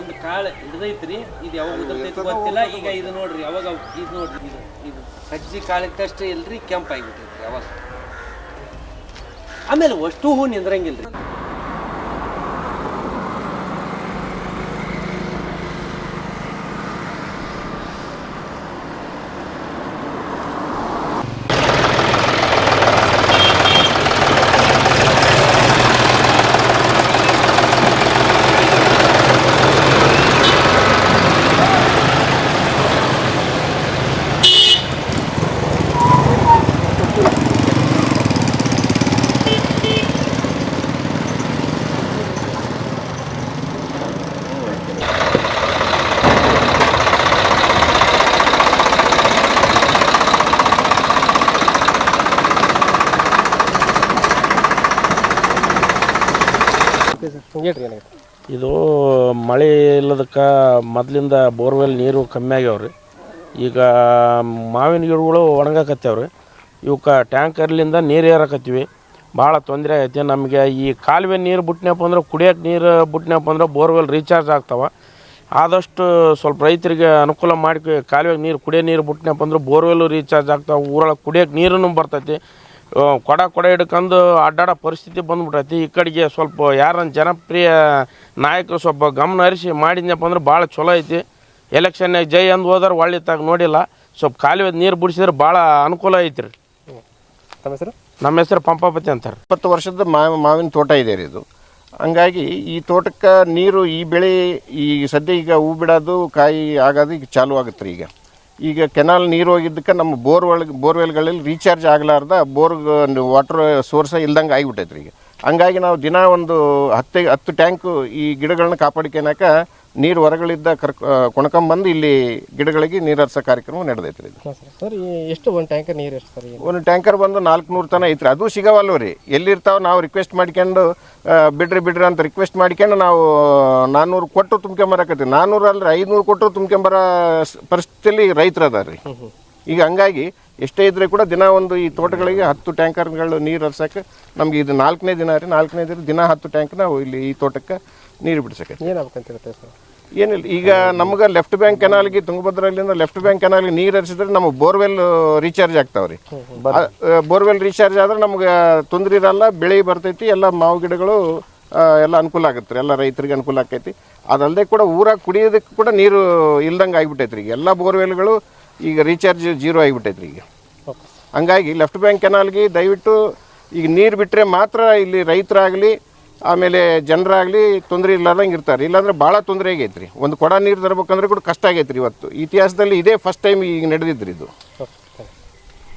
ಒಂದು ಕಾಳು ಹಿಡ್ದೈತ್ರಿ ಇದು ಯಾವಾಗ ಉದುರ್ತೈತಿ ಗೊತ್ತಿಲ್ಲ. ಈಗ ಇದು ನೋಡ್ರಿ ಯಾವಾಗ ಇದು ನೋಡ್ರಿ ಇದು ಇದು ಸಜ್ಜಿ ಕಾಳಿಟ್ಟಷ್ಟು ಇಲ್ರಿ ಕೆಂಪಾಗಿಬಿಟ್ಟೈತ್ರಿ ಯಾವಾಗ. ಆಮೇಲೆ ಅಷ್ಟು ಹೂ ನಿಂದ್ರಂಗಿಲ್ರಿ. ಇದು ಮಳೆ ಇಲ್ಲದಕ್ಕೆ ಮೊದಲಿಂದ ಬೋರ್ವೆಲ್ ನೀರು ಕಮ್ಮಿ ಆಗ್ಯಾವ್ರಿ. ಈಗ ಮಾವಿನ ಗಿಡಗಳು ಒಣಗಾಕತ್ತಾವ್ರಿ. ಇವಕ್ಕೆ ಟ್ಯಾಂಕರ್ಲಿಂದ ನೀರು ಏರಾಕತ್ತೀವಿ. ಭಾಳ ತೊಂದರೆ ಐತಿ ನಮಗೆ ಈ ಕಾಲುವೆ ನೀರು ಬಿಟ್ನಪ್ಪ ಅಂದ್ರೆ ಕುಡಿಯೋಕೆ ನೀರು ಬಿಟ್ನಪ್ಪ ಅಂದ್ರೆ ಬೋರ್ವೆಲ್ ರೀಚಾರ್ಜ್ ಆಗ್ತಾವ. ಆದಷ್ಟು ಸ್ವಲ್ಪ ರೈತರಿಗೆ ಅನುಕೂಲ ಮಾಡಿ ಕಾಲುವೆಗೆ ನೀರು ಕುಡಿಯೋ ನೀರು ಬಿಟ್ನಪ್ಪ ಅಂದ್ರೆ ಬೋರ್ವೆಲ್ಲು ರೀಚಾರ್ಜ್ ಆಗ್ತಾವೆ. ಊರೊಳಗೆ ಕುಡಿಯೋಕೆ ನೀರನ್ನು ಬರ್ತೈತಿ. ಕೊಡ ಕೊಡ ಹಿಡ್ಕೊಂಡು ಅಡ್ಡಾಡೋ ಪರಿಸ್ಥಿತಿ ಬಂದ್ಬಿಟ್ಟೈತಿ ಈ ಕಡೆಗೆ ಸ್ವಲ್ಪ ಯಾರನ್ನ ಜನಪ್ರಿಯ ನಾಯಕರು ಸ್ವಲ್ಪ ಗಮನ ಹರಿಸಿ ಮಾಡಿದ್ನಪ್ಪ ಅಂದ್ರೆ ಭಾಳ ಚಲೋ ಐತಿ. ಎಲೆಕ್ಷನ್ನಾಗ ಜೈ ಅಂದು ಹೋದ್ರೆ ಒಳ್ಳೆ ತಾಗ ನೋಡಿಲ್ಲ. ಸ್ವಲ್ಪ ಕಾಲುವೆ ನೀರು ಬಿಡಿಸಿದ್ರೆ ಭಾಳ ಅನುಕೂಲ ಐತಿ ರೀ ತಮ್ಮ ಹೆಸರು? ನಮ್ಮ ಹೆಸರು ಪಂಪಾಪತಿ ಅಂತಾರೆ. ಇಪ್ಪತ್ತು ವರ್ಷದ ಮಾವ ಮಾವಿನ ತೋಟ ಇದೆ ರೀ ಇದು. ಹಂಗಾಗಿ ಈ ತೋಟಕ್ಕೆ ನೀರು ಈ ಬೆಳೆ ಈ ಸದ್ಯ ಈಗ ಹೂ ಬಿಡೋದು ಕಾಯಿ ಆಗೋದು ಈಗ ಚಾಲು ಆಗುತ್ತೆ ರೀ ಈಗ. ಈಗ ಕೆನಾಲ್ ನೀರು ಹೋಗಿದ್ದಕ್ಕೆ ನಮ್ಮ ಬೋರ್ ಒಳಗೆ ಬೋರ್ವೆಲ್ಗಳಲ್ಲಿ ರೀಚಾರ್ಜ್ ಆಗಲಾರ್ದ, ಬೋರ್ ವಾಟರ್ ಸೋರ್ಸ ಇಲ್ದಂಗೆ ಆಗಿಬಿಟ್ಟೈತೆ ರೀ ಈಗ. ಹಂಗಾಗಿ ನಾವು ದಿನ ಒಂದು ಹತ್ತು ಹತ್ತು ಟ್ಯಾಂಕು ಈ ಗಿಡಗಳನ್ನ ಕಾಪಾಡಿಕೆನಕ ನೀರು ಹೊರಗಳಿದ್ದ ಕರ್ಕ ಕೊಣ್ಕೊಂಬಂದು ಇಲ್ಲಿ ಗಿಡಗಳಿಗೆ ನೀರು ಹರಿಸೋ ಕಾರ್ಯಕ್ರಮ ನಡೆದೈತೆ ರೀ ಇದು ಸರ್ ಎಷ್ಟು ಒಂದು ಟ್ಯಾಂಕರ್ ನೀರು ಎಷ್ಟು ಸರ್ ಒಂದು ಟ್ಯಾಂಕರ್ ಬಂದು ನಾಲ್ಕು ನೂರು ತನ ಐತ್ರಿ. ಅದು ಸಿಗವಲ್ವ ರೀ? ಎಲ್ಲಿರ್ತಾವೆ ನಾವು ರಿಕ್ವೆಸ್ಟ್ ಮಾಡ್ಕೊಂಡು ಬಿಡ್ರಿ ಬಿಡ್ರಿ ಅಂತ ರಿಕ್ವೆಸ್ಟ್ ಮಾಡ್ಕೊಂಡು ನಾವು ನಾನ್ನೂರು ಕೊಟ್ಟು ತುಂಬ್ಕೊಂಬರಕತ್ತೀವಿ. ನಾನ್ನೂರು ಅಲ್ರಿ ಐದುನೂರು ಕೊಟ್ಟು ತುಂಬ್ಕೊಂಬರ ಪರಿಸ್ಥಿತಿಯಲ್ಲಿ ರೈತರು ಅದ ರೀ. ಈಗ ಹಂಗಾಗಿ ಎಷ್ಟೇ ಇದ್ರೆ ಕೂಡ ದಿನ ಒಂದು ಈ ತೋಟಗಳಿಗೆ ಹತ್ತು ಟ್ಯಾಂಕರ್ಗಳು ನೀರು ಹರ್ಸಕ್ಕೆ ನಮ್ಗೆ ಇದು ನಾಲ್ಕನೇ ದಿನ ರೀ. ನಾಲ್ಕನೇ ದಿನ ದಿನ ಹತ್ತು ಟ್ಯಾಂಕ್ ನಾವು ಇಲ್ಲಿ ಈ ತೋಟಕ್ಕೆ ನೀರು ಬಿಡ್ಸಕ್ಕೆ ಏನಾಗ್ಬೇಕಂತ ಹೇಳ್ತೇವೆ ಸರ್? ಏನಿಲ್ಲ ಈಗ ನಮ್ಗೆ ಲೆಫ್ಟ್ ಬ್ಯಾಂಕ್ ಕೆನಾಲ್ಗೆ ತುಂಗಭದ್ರಲ್ಲಿಂದ ಲೆಫ್ಟ್ ಬ್ಯಾಂಕ್ ಕೆನಾಲ್ಗೆ ನೀರು ಹರಿಸಿದ್ರೆ ನಮಗೆ ಬೋರ್ವೆಲ್ ರೀಚಾರ್ಜ್ ಆಗ್ತಾವ್ರಿ. ಬೋರ್ವೆಲ್ ರೀಚಾರ್ಜ್ ಆದ್ರೆ ನಮ್ಗೆ ತೊಂದರೆ ಇರಲ್ಲ ಬೆಳೆ ಬರ್ತೈತಿ ಎಲ್ಲ ಮಾವು ಗಿಡಗಳು ಎಲ್ಲ ಅನುಕೂಲ ಆಗುತ್ತೆ ಎಲ್ಲ ರೈತರಿಗೆ ಅನುಕೂಲ ಆಕೈತಿ ಅದಲ್ಲದೆ ಕೂಡ ಊರಾಗ ಕುಡಿಯೋದಕ್ಕೆ ಕೂಡ ನೀರು ಇಲ್ದಂಗೆ ಆಗಿಬಿಟ್ಟೈತ್ರಿ ಈಗ. ಎಲ್ಲ ಬೋರ್ವೆಲ್ಗಳು ಈಗ ರೀಚಾರ್ಜ್ ಜೀರೋ ಆಗಿಬಿಟ್ಟೈತ್ರಿ ಈಗ. ಹಂಗಾಗಿ ಲೆಫ್ಟ್ ಬ್ಯಾಂಕ್ ಕೆನಾಲ್ಗೆ ದಯವಿಟ್ಟು ಈಗ ನೀರು ಬಿಟ್ಟರೆ ಮಾತ್ರ ಇಲ್ಲಿ ರೈತರಾಗಲಿ ಆಮೇಲೆ ಜನರಾಗಲಿ ತೊಂದರೆ ಇರ್ಲಾರ್ದಂಗೆ ಇರ್ತಾರೆ. ಇಲ್ಲಾಂದ್ರೆ ಭಾಳ ತೊಂದರೆ ಆಗೈತ್ರಿ. ಒಂದು ಕೊಡ ನೀರು ತರಬೇಕಂದ್ರೆ ಕೂಡ ಕಷ್ಟ ಆಗೈತ್ರಿ ಇವತ್ತು. ಇತಿಹಾಸದಲ್ಲಿ ಇದೇ ಫಸ್ಟ್ ಟೈಮ್ ಈಗ ನಡೆದಿದ್ರಿ ಇದು.